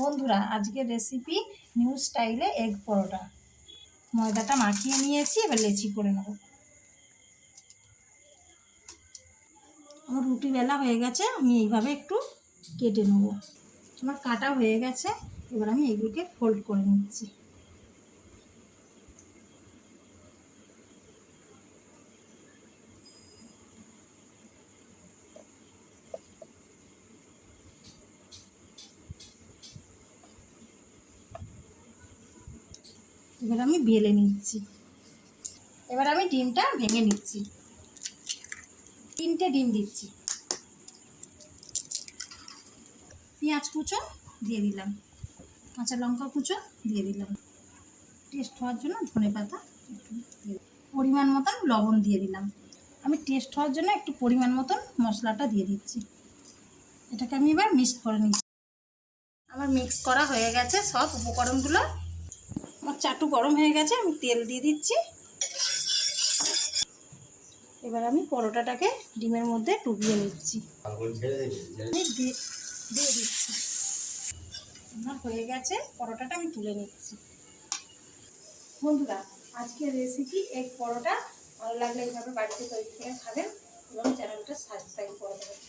বন্ধুরা, আজকের recipe new স্টাইলে এগ পরোটা। ময়দাটা মাখিয়ে নিয়েছি, এবার লেচি করে নেব। আমার রুটি বেলা হয়ে গেছে, আমি এইভাবে একটু কেটে নেব। আমার কাটা হয়ে গেছে, এবার আমি এগুলোকে ফোল্ড করে নিচ্ছি। এবার আমি বেলে নিচ্ছি। এবার আমি ডিমটা ভেঙে নিচ্ছি। তিনটে ডিম দিচ্ছি। পেঁয়াজ কুচো দিয়ে দিলাম। কাঁচা লঙ্কা কুচো দিয়ে দিলাম। টেস্ট হওয়ার জন্য ধনে পাতা পরিমাণ মতন লবণ দিয়ে দিলাম। আমি টেস্ট হওয়ার জন্য একটু পরিমাণ মতন মশলাটা দিয়ে দিচ্ছি। এটাকে আমি এবার মিক্স করে নিচ্ছি। আমার মিক্স করা হয়ে গেছে সব উপকরণগুলো। আমার চাটু গরম হয়ে গেছে আমি তেল দিয়ে দিচ্ছি। এবার আমি পরোটাটাকে ডিমের মধ্যে ডুবিয়ে নিচ্ছি। দিয়ে দিচ্ছি। আমার হয়ে গেছে পরোটাটা আমি তুলে নিচ্ছি। বন্ধুরা আজকের রেসিপি এক পরোটা। ভালো লাগলে এইভাবে বাড়িতে তৈরি করে খাবেন এবং চ্যানেলটা সাবস্ক্রাইব করে দেবেন।